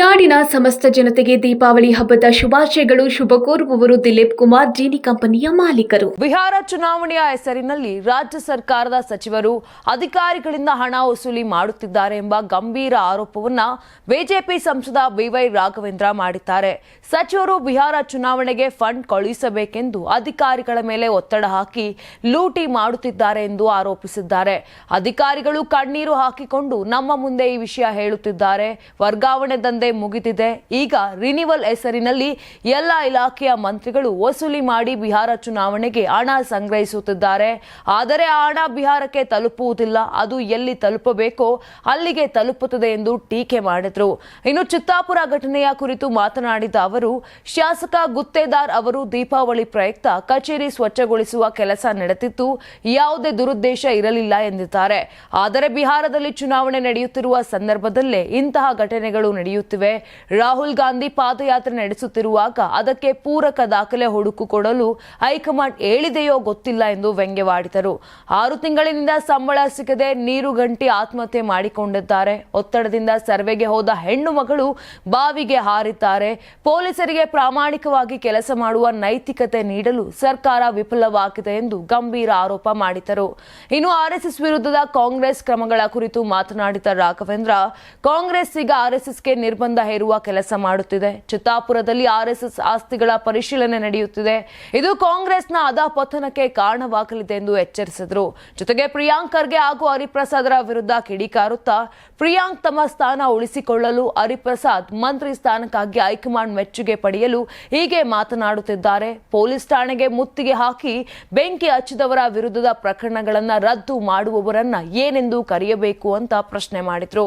ನಾಡಿನ ಸಮಸ್ತ ಜನತೆಗೆ ದೀಪಾವಳಿ ಹಬ್ಬದ ಶುಭಾಶಯಗಳು. ಶುಭ ಕೋರುವವರು ದಿಲೀಪ್ ಕುಮಾರ್, ಜೀನಿ ಕಂಪನಿಯ ಮಾಲೀಕರು. ಬಿಹಾರ ಚುನಾವಣೆಯ ಹೆಸರಿನಲ್ಲಿ ರಾಜ್ಯ ಸರ್ಕಾರದ ಸಚಿವರು ಅಧಿಕಾರಿಗಳಿಂದ ಹಣ ವಸೂಲಿ ಮಾಡುತ್ತಿದ್ದಾರೆ ಎಂಬ ಗಂಭೀರ ಆರೋಪವನ್ನ ಬಿಜೆಪಿ ಸಂಸದ ಬಿವೈ ರಾಘವೇಂದ್ರ ಮಾಡಿದ್ದಾರೆ. ಸಚಿವರು ಬಿಹಾರ ಚುನಾವಣೆಗೆ ಫಂಡ್ ಕಳುಹಿಸಬೇಕೆಂದು ಅಧಿಕಾರಿಗಳ ಮೇಲೆ ಒತ್ತಡ ಹಾಕಿ ಲೂಟಿ ಮಾಡುತ್ತಿದ್ದಾರೆ ಎಂದು ಆರೋಪಿಸಿದ್ದಾರೆ. ಅಧಿಕಾರಿಗಳು ಕಣ್ಣೀರು ಹಾಕಿಕೊಂಡು ನಮ್ಮ ಮುಂದೆ ಈ ವಿಷಯ ಹೇಳುತ್ತಿದ್ದಾರೆ. ವರ್ಗಾವಣೆ ಮುಗಿದಿದೆ. ಈಗ ರಿನಿವಲ್ ಹೆಸರಿನಲ್ಲಿ ಎಲ್ಲ ಇಲಾಖೆಯ ಮಂತ್ರಿಗಳು ವಸೂಲಿ ಮಾಡಿ ಬಿಹಾರ ಚುನಾವಣೆಗೆ ಹಣ ಸಂಗ್ರಹಿಸುತ್ತಿದ್ದಾರೆ. ಆದರೆ ಆ ಹಣ ಬಿಹಾರಕ್ಕೆ ತಲುಪುವುದಿಲ್ಲ. ಅದು ಎಲ್ಲಿ ತಲುಪಬೇಕೋ ಅಲ್ಲಿಗೆ ತಲುಪುತ್ತದೆ ಎಂದು ಟೀಕೆ ಮಾಡಿದ್ರು. ಇನ್ನು ಚಿತ್ತಾಪುರ ಘಟನೆಯ ಕುರಿತು ಮಾತನಾಡಿದ ಅವರು, ಶಾಸಕ ಗುತ್ತೇದಾರ್ ಅವರು ದೀಪಾವಳಿ ಪ್ರಯುಕ್ತ ಕಚೇರಿ ಸ್ವಚ್ಛಗೊಳಿಸುವ ಕೆಲಸ ನಡೆದಿದ್ದು ಯಾವುದೇ ದುರುದ್ದೇಶ ಇರಲಿಲ್ಲ ಎಂದಿದ್ದಾರೆ. ಆದರೆ ಬಿಹಾರದಲ್ಲಿ ಚುನಾವಣೆ ನಡೆಯುತ್ತಿರುವ ಸಂದರ್ಭದಲ್ಲೇ ಇಂತಹ ಘಟನೆಗಳು ನಡೆಯುತ್ತಿವೆ. ರಾಹುಲ್ ಗಾಂಧಿ ಪಾದಯಾತ್ರೆ ನಡೆಸುತ್ತಿರುವಾಗ ಅದಕ್ಕೆ ಪೂರಕ ದಾಖಲೆ ಹುಡುಕಿಕೊಡಲು ಹೈಕಮಾಂಡ್ ಹೇಳಿದೆಯೋ ಗೊತ್ತಿಲ್ಲ ಎಂದು ವ್ಯಂಗ್ಯವಾಡಿದರು. ಆರು ತಿಂಗಳಿನಿಂದ ಸಂಬಳ ಸಿಗದೆ ನೀರು ಗಂಟಿ ಆತ್ಮಹತ್ಯೆ ಮಾಡಿಕೊಂಡಿದ್ದಾರೆ. ಒತ್ತಡದಿಂದ ಸರ್ವೆಗೆ ಹೋದ ಹೆಣ್ಣು ಮಗಳು ಬಾವಿಗೆ ಹಾರಿದ್ದಾರೆ. ಪೊಲೀಸರಿಗೆ ಪ್ರಾಮಾಣಿಕವಾಗಿ ಕೆಲಸ ಮಾಡುವ ನೈತಿಕತೆ ನೀಡಲು ಸರ್ಕಾರ ವಿಫಲವಾಗಿದೆ ಎಂದು ಗಂಭೀರ ಆರೋಪ ಮಾಡಿದರು ಇನ್ನು ಆರ್ಎಸ್ಎಸ್ ವಿರುದ್ಧದ ಕಾಂಗ್ರೆಸ್ ಕ್ರಮಗಳ ಕುರಿತು ಮಾತನಾಡಿದ ರಾಘವೇಂದ್ರ ಕಾಂಗ್ರೆಸ್ ಈಗ ಆರ್ಎಸ್ಎಸ್ಗೆ ನಿರ್ಬಂಧ ಹೇರುವ ಕೆಲಸ ಮಾಡುತ್ತಿದೆ. ಚಿತ್ತಾಪುರದಲ್ಲಿ ಆರ್ಎಸ್ಎಸ್ ಆಸ್ತಿಗಳ ಪರಿಶೀಲನೆ ನಡೆಯುತ್ತಿದೆ. ಇದು ಕಾಂಗ್ರೆಸ್ನ ಅಧಾಪತನಕ್ಕೆ ಕಾರಣವಾಗಲಿದೆ ಎಂದು ಎಚ್ಚರಿಸಿದರು. ಜೊತೆಗೆ ಪ್ರಿಯಾಂಕ್ ಖರ್ಗೆ ಹಾಗೂ ಹರಿಪ್ರಸಾದರ ವಿರುದ್ಧ ಕಿಡಿಕಾರುತ್ತಾ ಪ್ರಿಯಾಂಕ್ ತಮ್ಮ ಸ್ಥಾನ ಉಳಿಸಿಕೊಳ್ಳಲು ಹರಿಪ್ರಸಾದ್ ಮಂತ್ರಿ ಸ್ಥಾನಕ್ಕಾಗಿ ಹೈಕಮಾಂಡ್ ಮೆಚ್ಚುಗೆ ಪಡೆಯಲು ಹೀಗೆ ಮಾತನಾಡುತ್ತಿದ್ದಾರೆ. ಪೊಲೀಸ್ ಠಾಣೆಗೆ ಮುತ್ತಿಗೆ ಹಾಕಿ ಬೆಂಕಿ ಹಚ್ಚಿದವರ ವಿರುದ್ಧದ ಪ್ರಕರಣಗಳನ್ನು ರದ್ದು ಮಾಡುವವರನ್ನ ಏನೆಂದು ಕರೆಯಬೇಕು ಅಂತ ಪ್ರಶ್ನೆ ಮಾಡಿದ್ರು.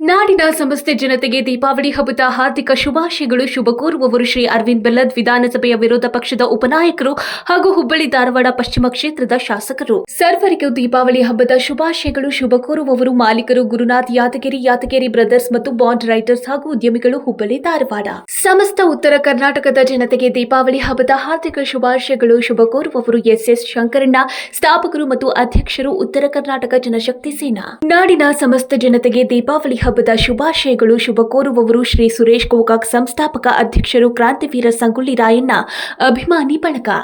ನಾಡಿನ ಸಮಸ್ತ ಜನತೆಗೆ ದೀಪಾವಳಿ ಹಬ್ಬದ ಹಾರ್ದಿಕ ಶುಭಾಶಯಗಳು. ಶುಭ ಕೋರುವವರು ಶ್ರೀ ಅರವಿಂದ್ ಬೆಲ್ಲದ್ ವಿಧಾನಸಭೆಯ ವಿರೋಧ ಪಕ್ಷದ ಉಪನಾಯಕರು ಹಾಗೂ ಹುಬ್ಬಳ್ಳಿ ಧಾರವಾಡ ಪಶ್ಚಿಮ ಕ್ಷೇತ್ರದ ಶಾಸಕರು. ಸರ್ವರಿಗೂ ದೀಪಾವಳಿ ಹಬ್ಬದ ಶುಭಾಶಯಗಳು. ಶುಭ ಕೋರುವವರು ಮಾಲೀಕರು ಗುರುನಾಥ್ ಯಾದಗಿರಿ ಯಾದಗಿರಿ ಬ್ರದರ್ಸ್ ಮತ್ತು ಬಾಂಡ್ ರೈಟರ್ಸ್ ಹಾಗೂ ಉದ್ಯಮಿಗಳು ಹುಬ್ಬಳ್ಳಿ ಧಾರವಾಡ. ಸಮಸ್ತ ಉತ್ತರ ಕರ್ನಾಟಕದ ಜನತೆಗೆ ದೀಪಾವಳಿ ಹಬ್ಬದ ಹಾರ್ದಿಕ ಶುಭಾಶಯಗಳು. ಶುಭ ಕೋರುವವರು ಎಸ್ ಎಸ್ ಶಂಕರಣ್ಣ, ಸ್ಥಾಪಕರು ಮತ್ತು ಅಧ್ಯಕ್ಷರು ಉತ್ತರ ಕರ್ನಾಟಕ ಜನಶಕ್ತಿ ಸೇನಾ. ನಾಡಿನ ಸಮಸ್ತ ಜನತೆಗೆ ದೀಪಾವಳಿ ಹಬ್ಬದ ಶುಭಾಶಯಗಳು ಶುಭ ಕೋರುವವರು ಶ್ರೀ ಸುರೇಶ್ ಗೋಕಾಕ್ ಸಂಸ್ಥಾಪಕ ಅಧ್ಯಕ್ಷರು ಕ್ರಾಂತಿವೀರ ಸಂಗೊಳ್ಳಿ ರಾಯಣ್ಣ. ಅಭಿಮಾನಿ ಬಳಗ.